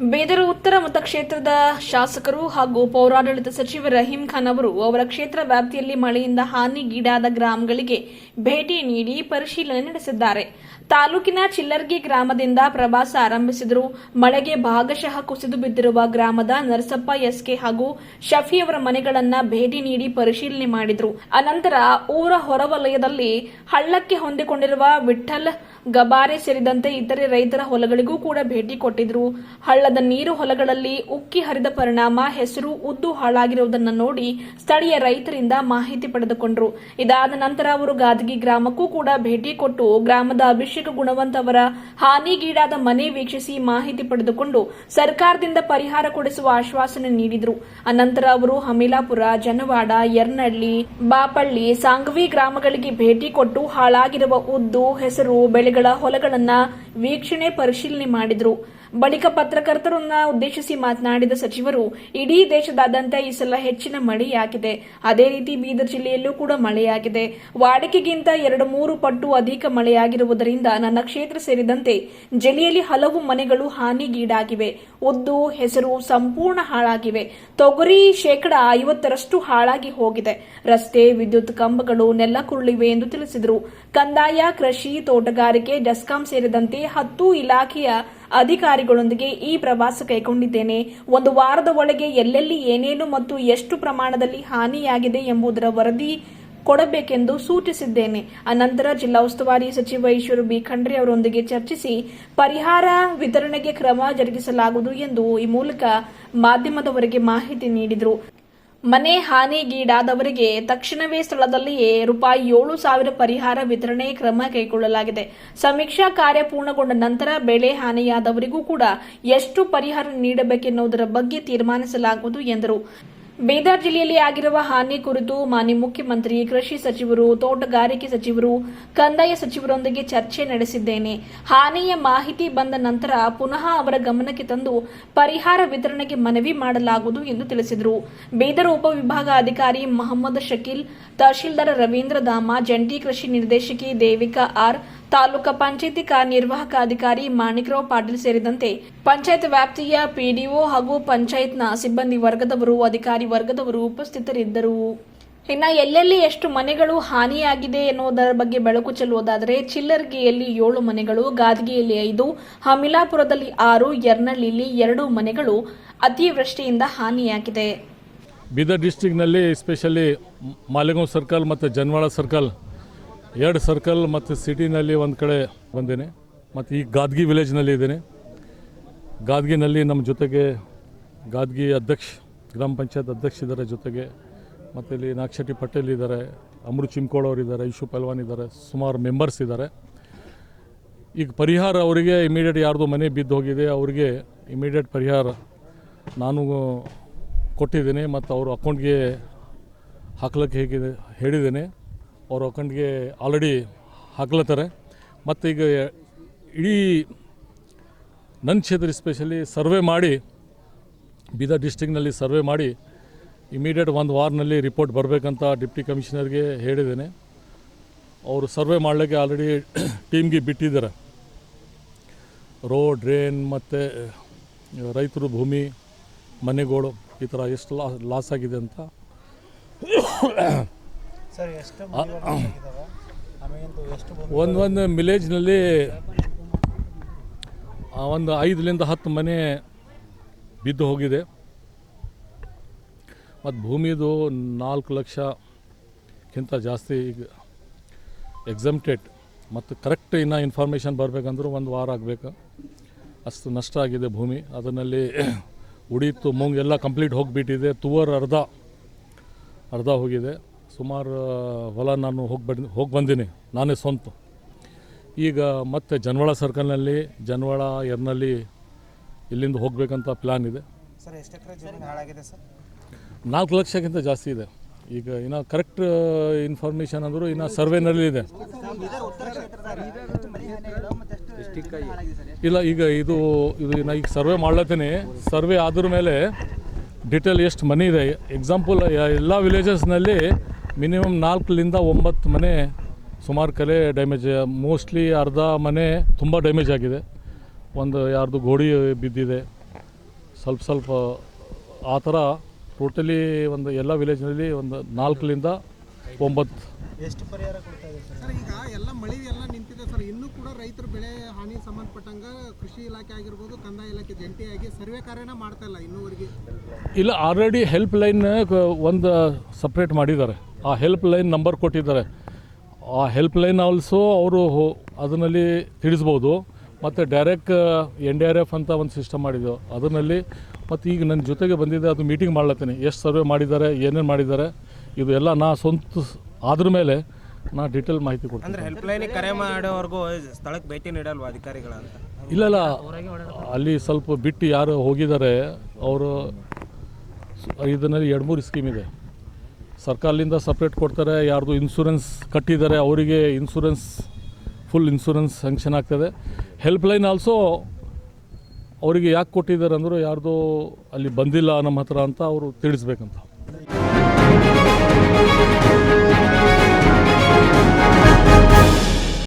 ಬೇದರು ಉತ್ತರ ಮತಕ್ಷೇತ್ರದ ಶಾಸಕರು ಹಾಗೂ ಪೌರಾಡಳಿತ ಸಚಿವ ರಹೀಂ ಖಾನ್ ಅವರು ಅವರ ಕ್ಷೇತ್ರ ವ್ಯಾಪ್ತಿಯಲ್ಲಿ ಮಳೆಯಿಂದ ಹಾನಿಗೀಡಾದ ಗ್ರಾಮಗಳಿಗೆ ಭೇಟಿ ನೀಡಿ ಪರಿಶೀಲನೆ ನಡೆಸಿದ್ದಾರೆ. ತಾಲೂಕಿನ ಚಿಲ್ಲರ್ಗಿ ಗ್ರಾಮದಿಂದ ಪ್ರವಾಸ ಆರಂಭಿಸಿದರು. ಮಳೆಗೆ ಭಾಗಶಃ ಕುಸಿದು ಬಿದ್ದಿರುವ ಗ್ರಾಮದ ನರಸಪ್ಪ ಎಸ್ಕೆ ಹಾಗೂ ಶಫಿ ಅವರ ಮನೆಗಳನ್ನ ಭೇಟಿ ನೀಡಿ ಪರಿಶೀಲನೆ ಮಾಡಿದರು. ಅನಂತರ ಊರ ಹೊರವಲಯದಲ್ಲಿ ಹಳ್ಳಕ್ಕೆ ಹೊಂದಿಕೊಂಡಿರುವ ವಿಠಲ್ ಗಬಾರೆ ಸೇರಿದಂತೆ ಇತರೆ ರೈತರ ಹೊಲಗಳಿಗೂ ಕೂಡ ಭೇಟಿ ಕೊಟ್ಟಿದ್ರು ಹಳ್ಳದ ನೀರು ಹೊಲಗಳಲ್ಲಿ ಉಕ್ಕಿ ಹರಿದ ಪರಿಣಾಮ ಹೆಸರು ಉದ್ದು ಹಾಳಾಗಿರುವುದನ್ನು ನೋಡಿ ಸ್ಥಳೀಯ ರೈತರಿಂದ ಮಾಹಿತಿ ಪಡೆದುಕೊಂಡರು. ಇದಾದ ನಂತರ ಅವರು ಗಾದಗಿ ಗ್ರಾಮಕ್ಕೂ ಕೂಡ ಭೇಟಿ ಕೊಟ್ಟು ಗ್ರಾಮದ ಅಭಿಷೇಕ ಗುಣವಂತ ಅವರ ಹಾನಿಗೀಡಾದ ಮನೆ ವೀಕ್ಷಿಸಿ ಮಾಹಿತಿ ಪಡೆದುಕೊಂಡು ಸರ್ಕಾರದಿಂದ ಪರಿಹಾರ ಕೊಡಿಸುವ ಆಶ್ವಾಸನೆ ನೀಡಿದರು. ಅನಂತರ ಅವರು ಹಮೀಲಾಪುರ, ಜನವಾಡ, ಯರ್ನಳ್ಳಿ, ಬಾಪಳ್ಳಿ, ಸಾಂಗ್ವಿ ಗ್ರಾಮಗಳಿಗೆ ಭೇಟಿ ಕೊಟ್ಟು ಹಾಳಾಗಿರುವ ಉದ್ದು, ಹೆಸರು, ಬೆಳೆಗಳ ಹೊಲಗಳನ್ನು ವೀಕ್ಷಣೆ ಪರಿಶೀಲನೆ ಮಾಡಿದರು. ಬಳಿಕ ಪತ್ರಕರ್ತರನ್ನ ಉದ್ದೇಶಿಸಿ ಮಾತನಾಡಿದ ಸಚಿವರು, ಇಡೀ ದೇಶದಾದ್ಯಂತ ಈ ಸಲ ಹೆಚ್ಚಿನ ಮಳೆಯಾಗಿದೆ. ಅದೇ ರೀತಿ ಬೀದರ್ ಜಿಲ್ಲೆಯಲ್ಲೂ ಕೂಡ ಮಳೆಯಾಗಿದೆ. ವಾಡಿಕೆಗಿಂತ ಎರಡು ಮೂರು ಪಟ್ಟು ಅಧಿಕ ಮಳೆಯಾಗಿರುವುದರಿಂದ ನನ್ನ ಕ್ಷೇತ್ರ ಸೇರಿದಂತೆ ಜಿಲ್ಲೆಯಲ್ಲಿ ಹಲವು ಮನೆಗಳು ಹಾನಿಗೀಡಾಗಿವೆ. ಉದ್ದು, ಹೆಸರು ಸಂಪೂರ್ಣ ಹಾಳಾಗಿವೆ. ತೊಗರಿ ಶೇಕಡ ಐವತ್ತರಷ್ಟು ಹಾಳಾಗಿ ಹೋಗಿದೆ. ರಸ್ತೆ, ವಿದ್ಯುತ್ ಕಂಬಗಳು ನೆಲ್ಲಕುರುಳಿವೆ ಎಂದು ತಿಳಿಸಿದರು. ಕಂದಾಯ, ಕೃಷಿ, ತೋಟಗಾರಿಕೆ, ಡಸ್ಕಾಂ ಸೇರಿದಂತೆ ಹತ್ತು ಇಲಾಖೆಯ ಅಧಿಕಾರಿಗಳೊಂದಿಗೆ ಈ ಪ್ರವಾಸ ಕೈಗೊಂಡಿದ್ದೇನೆ. ಒಂದು ವಾರದ ಒಳಗೆ ಎಲ್ಲೆಲ್ಲಿ ಏನೇನು ಮತ್ತು ಎಷ್ಟು ಪ್ರಮಾಣದಲ್ಲಿ ಹಾನಿಯಾಗಿದೆ ಎಂಬುದರ ವರದಿ ಕೊಡಬೇಕೆಂದು ಸೂಚಿಸಿದ್ದೇನೆ. ಅನಂತರ ಜಿಲ್ಲಾ ಉಸ್ತುವಾರಿ ಸಚಿವ ಈಶ್ವರ ಬಿ. ಖಂಡ್ರೆ ಅವರೊಂದಿಗೆ ಚರ್ಚಿಸಿ ಪರಿಹಾರ ವಿತರಣೆಗೆ ಕ್ರಮ ಜರುಗಿಸಲಾಗುವುದು ಎಂದು ಈ ಮೂಲಕ ಮಾಧ್ಯಮದವರಿಗೆ ಮಾಹಿತಿ ನೀಡಿದರು. ಮನೆ ಹಾನಿಗೀಡಾದವರಿಗೆ ತಕ್ಷಣವೇ ಸ್ಥಳದಲ್ಲಿಯೇ ರೂಪಾಯಿ ಏಳು ಸಾವಿರ ಪರಿಹಾರ ವಿತರಣೆ ಕ್ರಮ ಕೈಗೊಳ್ಳಲಾಗಿದೆ. ಸಮೀಕ್ಷಾ ಕಾರ್ಯ ಪೂರ್ಣಗೊಂಡ ನಂತರ ಬೆಳೆ ಹಾನಿಯಾದವರಿಗೂ ಕೂಡ ಎಷ್ಟು ಪರಿಹಾರ ನೀಡಬೇಕೆನ್ನುವುದರ ಬಗ್ಗೆ ತೀರ್ಮಾನಿಸಲಾಗುವುದು ಎಂದರು. ಬೀದರ್ ಜಿಲ್ಲೆಯಲ್ಲಿ ಆಗಿರುವ ಹಾನಿ ಕುರಿತು ಮಾನ್ಯ ಮುಖ್ಯಮಂತ್ರಿ, ಕೃಷಿ ಸಚಿವರು, ತೋಟಗಾರಿಕೆ ಸಚಿವರು, ಕಂದಾಯ ಸಚಿವರೊಂದಿಗೆ ಚರ್ಚೆ ನಡೆಸಿದ್ದೇನೆ. ಹಾನಿಯ ಮಾಹಿತಿ ಬಂದ ನಂತರ ಪುನಃ ಅವರ ಗಮನಕ್ಕೆ ತಂದು ಪರಿಹಾರ ವಿತರಣೆಗೆ ಮನವಿ ಮಾಡಲಾಗುವುದು ಎಂದು ತಿಳಿಸಿದರು. ಬೀದರ್ ಉಪವಿಭಾಗ ಅಧಿಕಾರಿ ಮೊಹಮ್ಮದ್ ಶಕೀಲ್, ತಹಶೀಲ್ದಾರ್ ರವೀಂದ್ರ ದಾಮ ಜಂಟಿ ಕೃಷಿ ನಿರ್ದೇಶಕಿ ದೇವಿಕಾ ಆರ್ ತಾಲೂಕಾ ಪಂಚಾಯಿತಿ ಕಾರ್ಯನಿರ್ವಾಹಕ ಅಧಿಕಾರಿ ಮಾಣಿಕರಾವ್ ಪಾಟೀಲ್ ಸೇರಿದಂತೆ ಪಂಚಾಯತ್ ವ್ಯಾಪ್ತಿಯ ಪಿಡಿಒ ಹಾಗೂ ಪಂಚಾಯತ್ನ ಸಿಬ್ಬಂದಿ ವರ್ಗದವರು, ಅಧಿಕಾರಿ ವರ್ಗದವರು ಉಪಸ್ಥಿತರಿದ್ದರು. ಇನ್ನ ಎಲ್ಲೆಲ್ಲಿ ಎಷ್ಟು ಮನೆಗಳು ಹಾನಿಯಾಗಿದೆ ಎನ್ನುವುದರ ಬಗ್ಗೆ ಬೆಳಕು ಚೆಲ್ಲುವುದಾದರೆ ಚಿಲ್ಲರ್ಗಿಯಲ್ಲಿ ಏಳು ಮನೆಗಳು, ಗಾದಗಿಯಲ್ಲಿ ಐದು, ಹಮಿಲಾಪುರದಲ್ಲಿ ಆರು, ಯರ್ನಳ್ಳಿಲಿ ಎರಡು ಮನೆಗಳು ಅತಿವೃಷ್ಟಿಯಿಂದ ಹಾನಿಯಾಗಿದೆ. ಬೀದರ್ ಡಿಸ್ಟಿಕ್ನಲ್ಲಿ ಎಸ್ಪೆಷಲಿ ಮಾಲೆಗಾಂವ್ ಸರ್ಕಲ್ ಮತ್ತು ಜನ್ವಾಳ ಸರ್ಕಲ್ ಎರಡು ಸರ್ಕಲ್ ಮತ್ತು ಸಿಟಿನಲ್ಲಿ ಒಂದು ಕಡೆ ಬಂದೇನೆ. ಮತ್ತು ಈ ಗಾದ್ಗಿ ವಿಲೇಜ್ನಲ್ಲಿ ಇದ್ದೇನೆ. ಗಾದ್ಗಿನಲ್ಲಿ ನಮ್ಮ ಜೊತೆಗೆ ಗಾದ್ಗಿ ಅಧ್ಯಕ್ಷ, ಗ್ರಾಮ ಪಂಚಾಯತ್ ಅಧ್ಯಕ್ಷ ಇದ್ದಾರೆ ಜೊತೆಗೆ. ಮತ್ತು ಇಲ್ಲಿ ನಾಗಶೆಟ್ಟಿ ಪಟೇಲ್ ಇದ್ದಾರೆ, ಅಮೃತ್ ಚಿಮ್ಕೋಡ್ ಅವರು ಇದ್ದಾರೆ, ಇಶು ಪಲ್ವಾನ್ ಇದ್ದಾರೆ, ಸುಮಾರು ಮೆಂಬರ್ಸ್ ಇದ್ದಾರೆ. ಈಗ ಪರಿಹಾರ ಅವರಿಗೆ ಇಮಿಡಿಯೇಟ್ ಯಾರ್ದು ಮನೆ ಬಿದ್ದು ಹೋಗಿದೆ, ಅವರಿಗೆ ಇಮಿಡಿಯೇಟ್ ಪರಿಹಾರ ನಾನು ಕೊಟ್ಟಿದ್ದೇನೆ. ಮತ್ತು ಅವರು ಅಕೌಂಟ್ಗೆ ಹಾಕ್ಲಿಕ್ಕೆ ಹೇಗಿದೆ, ಹೇಳಿದ್ದೇನೆ. ಅವ್ರ ಅಕೌಂಟ್ಗೆ ಆಲ್ರೆಡಿ ಹಾಕ್ಲತ್ತಾರೆ. ಮತ್ತು ಈಗ ಇಡೀ ನನ್ನ ಕ್ಷೇತ್ರ ಸ್ಪೆಷಲಿ ಸರ್ವೆ ಮಾಡಿ, ಬೀದರ್ ಡಿಸ್ಟಿಕ್ನಲ್ಲಿ ಸರ್ವೆ ಮಾಡಿ ಇಮಿಡಿಯೇಟ್ ಒಂದು ವಾರನಲ್ಲಿ ರಿಪೋರ್ಟ್ ಬರಬೇಕಂತ ಡಿಪ್ಟಿ ಕಮಿಷನರ್ಗೆ ಹೇಳಿದ್ದೇನೆ. ಅವರು ಸರ್ವೆ ಮಾಡಲಿಕ್ಕೆ ಆಲ್ರೆಡಿ ಟೀಮ್ಗೆ ಬಿಟ್ಟಿದ್ದಾರೆ. ರೋಡ್ ಡ್ರೈನ್ ಮತ್ತು ರೈತರು ಭೂಮಿ, ಮನೆಗಳು ಈ ಥರ ಎಷ್ಟು ಲಾಸ್ ಆಗಿದೆ ಅಂತ. ಸರ್, ಎಷ್ಟು ಮನೆಗಳು ಆಗಿದಾವೆ ಎಷ್ಟು ಭೂಮಿ ಒಂದು ಒಂದು ವಿಲೇಜ್ನಲ್ಲಿ ಒಂದು ಐದರಿಂದ ಹತ್ತು ಮನೆ ಬಿದ್ದು ಹೋಗಿದೆ. ಮತ್ತು ಭೂಮಿದು ನಾಲ್ಕು ಲಕ್ಷಕ್ಕಿಂತ ಜಾಸ್ತಿ ಈಗ ಎಕ್ಸಮ್ಟೆಡ್ ಮತ್ತು ಕರೆಕ್ಟ್ ಇನ್ನು ಇನ್ಫಾರ್ಮೇಷನ್ ಬರಬೇಕಂದ್ರೂ ಒಂದು ವಾರ ಆಗಬೇಕು. ಅಷ್ಟು ನಷ್ಟ ಆಗಿದೆ ಭೂಮಿ. ಅದರಲ್ಲಿ ಉಡಿತು, ಮುಂಗ್ ಎಲ್ಲ ಕಂಪ್ಲೀಟ್ ಹೋಗಿಬಿಟ್ಟಿದೆ. ತುವರ್ ಅರ್ಧ ಅರ್ಧ ಹೋಗಿದೆ. ಸುಮಾರು ಹೊಲ ನಾನು ಹೋಗಿ ಹೋಗಿ ಬಂದೀನಿ. ನಾನೇ ಸ್ವಂತ. ಈಗ ಮತ್ತೆ ಜನವಾಳ ಸರ್ಕಲ್ನಲ್ಲಿ ಜನವಾಳ ಎರ್ನಲ್ಲಿ ಇಲ್ಲಿಂದ ಹೋಗಬೇಕಂತ ಪ್ಲ್ಯಾನ್ ಇದೆ. ಸರ್ ನಾಲ್ಕು ಲಕ್ಷಕ್ಕಿಂತ ಜಾಸ್ತಿ ಇದೆ. ಈಗ ಇನ್ನು ಕರೆಕ್ಟ್ ಇನ್ಫಾರ್ಮೇಷನ್ ಅಂದರೂ ಇನ್ನು ಸರ್ವೇನಲ್ಲಿ ಇದೆ. ಇಲ್ಲ ಈಗ ಇದು ಇದು ನಾ ಈಗ ಸರ್ವೆ ಮಾಡ್ಲತ್ತೀನಿ. ಸರ್ವೆ ಆದ್ರ ಮೇಲೆ ಡಿಟೇಲ್ ಎಷ್ಟು ಮನಿ ಇದೆ. ಎಕ್ಸಾಂಪಲ್ ಎಲ್ಲ ವಿಲೇಜಸ್ನಲ್ಲಿ ಮಿನಿಮಮ್ ನಾಲ್ಕರಿಂದ ಒಂಬತ್ತು ಮನೆ ಸುಮಾರು ಕಲೆ ಡ್ಯಾಮೇಜ್ ಮೋಸ್ಟ್ಲಿ ಅರ್ಧ ಮನೆ ತುಂಬ ಡ್ಯಾಮೇಜ್ ಆಗಿದೆ. ಒಂದು ಯಾರ್ದು ಗೋಡಿ ಬಿದ್ದಿದೆ. ಸ್ವಲ್ಪ ಸ್ವಲ್ಪ ಆ ಥರ ಟೋಟಲಿ ಒಂದು ಎಲ್ಲ ವಿಲೇಜ್ನಲ್ಲಿ ಒಂದು ನಾಲ್ಕರಿಂದ ಒಂಬತ್ತು. ಎಷ್ಟು ಪರಿಹಾರ ಕೊಡ್ತಾ ಇದೆ ಸರ್? ಸರ್ ಈಗ ಎಲ್ಲ ಮಳೆ ಎಲ್ಲ ನಿಂತಿದೆ ಸರ್. ಇನ್ನೂ ಕೂಡ ರೈತರು ಬೆಳೆ ಹಾನಿ ಸಂಬಂಧಪಟ್ಟಂಗೆ ಕೃಷಿ ಇಲಾಖೆ ಆಗಿರ್ಬೋದು ಕಂದಾಯ ಇಲಾಖೆ ಜಂಟಿಯಾಗಿ ಸರ್ವೆ ಕಾರ್ಯನ ಮಾಡ್ತಾ ಇಲ್ಲ ಇನ್ನೂವರೆಗೆ. ಇಲ್ಲ ಆಲ್ರೆಡಿ ಹೆಲ್ಪ್ ಲೈನ್ ಒಂದು ಸಪ್ರೇಟ್ ಮಾಡಿದ್ದಾರೆ. ಆ ಹೆಲ್ಪ್ ಲೈನ್ ನಂಬರ್ ಕೊಟ್ಟಿದ್ದಾರೆ. ಆ ಹೆಲ್ಪ್ ಲೈನ್ ಆಲ್ಸೋ ಅವರು ಅದರಲ್ಲಿ ತಿಳಿಸ್ಬೋದು. ಮತ್ತು direct N D R F ಅಂತ ಒಂದು ಸಿಸ್ಟಮ್ ಮಾಡಿದ್ದು. ಅದರಲ್ಲಿ ಮತ್ತು ಈಗ ನನ್ನ ಜೊತೆಗೆ ಬಂದಿದೆ ಅದು ಮೀಟಿಂಗ್ ಮಾಡ್ಲತ್ತೀನಿ. ಎಷ್ಟು ಸರ್ವೆ ಮಾಡಿದ್ದಾರೆ ಏನೇನು ಮಾಡಿದ್ದಾರೆ ಇದು ಎಲ್ಲ ನಾ ಸ್ವಂತ ಆದ್ರ ಮೇಲೆ ನಾ ಡೀಟೇಲ್ ಮಾಹಿತಿ ಕೊಡ್ತೀನಿ. ಹೆಲ್ಪ್ಲೈನಿಗೆ ಹೆಲ್ಪ್ ಲೈನಿಗೆ ಕರೆ ಮಾಡೋವರೆಗೂ ಸ್ಥಳಕ್ಕೆ ಭೇಟಿ ನೀಡಲ್ವ ಅಧಿಕಾರಿಗಳ ಅಂತ ಇಲ್ಲ ಇಲ್ಲ. ಅಲ್ಲಿ ಸ್ವಲ್ಪ ಬಿಟ್ಟು ಯಾರು ಹೋಗಿದ್ದಾರೆ ಅವರು ಇದರಲ್ಲಿ ಎರಡು ಮೂರು ಸ್ಕೀಮ್ ಇದೆ. ಸರ್ಕಾರದಿಂದ ಸಪ್ರೇಟ್ ಕೊಡ್ತಾರೆ, ಯಾರ್ದು ಇನ್ಸೂರೆನ್ಸ್ ಕಟ್ಟಿದ್ದಾರೆ, ಅವರಿಗೆ ಇನ್ಸೂರೆನ್ಸ್ ಫುಲ್ ಇನ್ಸೂರೆನ್ಸ್ ಸ್ಯಾಂಕ್ಷನ್ ಆಗ್ತದೆ. ಹೆಲ್ಪ್ ಲೈನ್ ಆಲ್ಸೋ ಅವರಿಗೆ ಯಾಕೆ ಕೊಟ್ಟಿದ್ದಾರೆ ಅಂದರೂ ಯಾರ್ದು ಅಲ್ಲಿ ಬಂದಿಲ್ಲ ನಮ್ಮ ಹತ್ರ ಅಂತ ಅವರು ತಿಳಿಸ್ಬೇಕಂತ.